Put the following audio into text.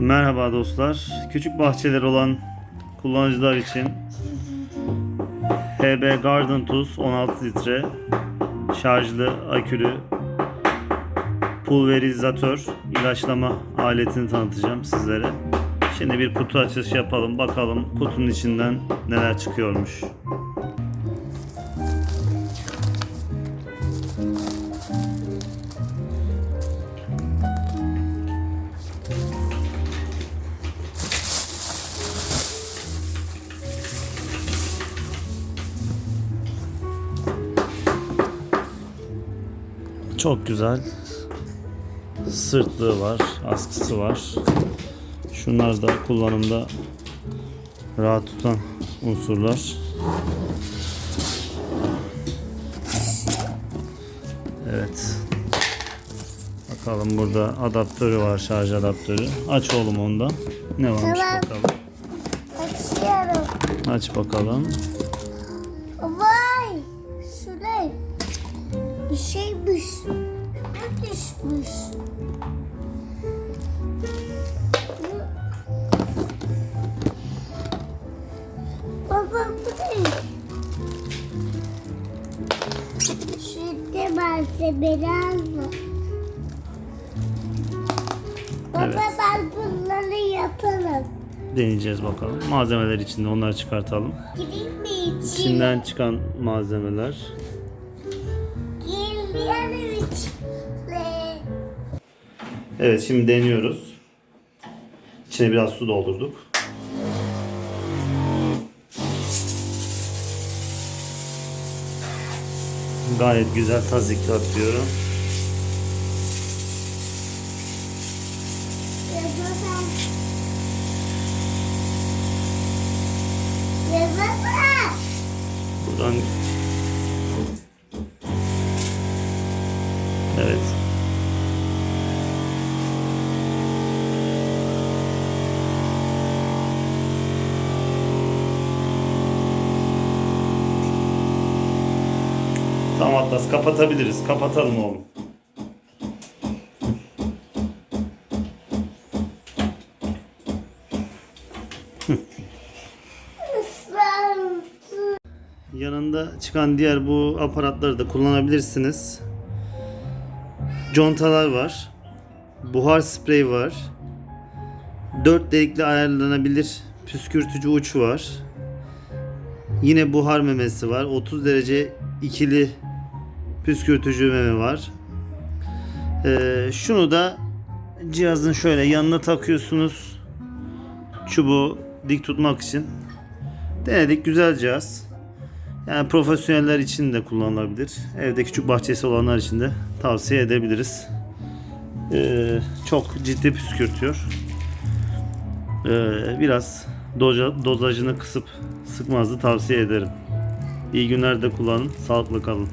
Merhaba dostlar. Küçük bahçeler olan kullanıcılar için HB Garden Tools 16 litre şarjlı akülü pulverizatör ilaçlama aletini tanıtacağım sizlere. Şimdi bir kutu açılışı yapalım. Bakalım kutunun içinden neler çıkıyormuş. Çok güzel. Sırtlığı var, askısı var. Şunlar da kullanımda rahat tutan unsurlar. Evet. Bakalım burada adaptörü var, şarj adaptörü. Aç oğlum onda. Ne varmış Tamam. bakalım. Açıyorum. Aç bakalım. Bir şeymiş. Ne düşmüş? Baba bu ne? Şurada malzemeler var. Baba Evet. ben bunları yaparım. Deneyeceğiz bakalım. Malzemeler içinde onları çıkartalım. Gireyim mi içine? İçinden çıkan malzemeler. Evet şimdi deniyoruz. İçine biraz su doldurduk. Gayet güzel tazik atıyor. Ya baba. Ya baba. Buradan Evet. Tamam Atlas kapatabiliriz. Kapatalım oğlum. Yanında çıkan diğer bu aparatları da kullanabilirsiniz. Contalar var. Buhar sprey var. 4 delikli ayarlanabilir püskürtücü uç var. Yine buhar memesi var. 30 derece ikili püskürtücü meme var. Ee, şunu da cihazın şöyle yanına takıyorsunuz. Çubuğu dik tutmak için. Denedik güzel cihaz. Yani profesyoneller için de kullanılabilir. Evde küçük bahçesi olanlar için de tavsiye edebiliriz. Ee, çok ciddi püskürtüyor. Ee, biraz doza, dozajını kısıp sıkmanızı tavsiye ederim. İyi günler de kullanın. Sağlıklı kalın.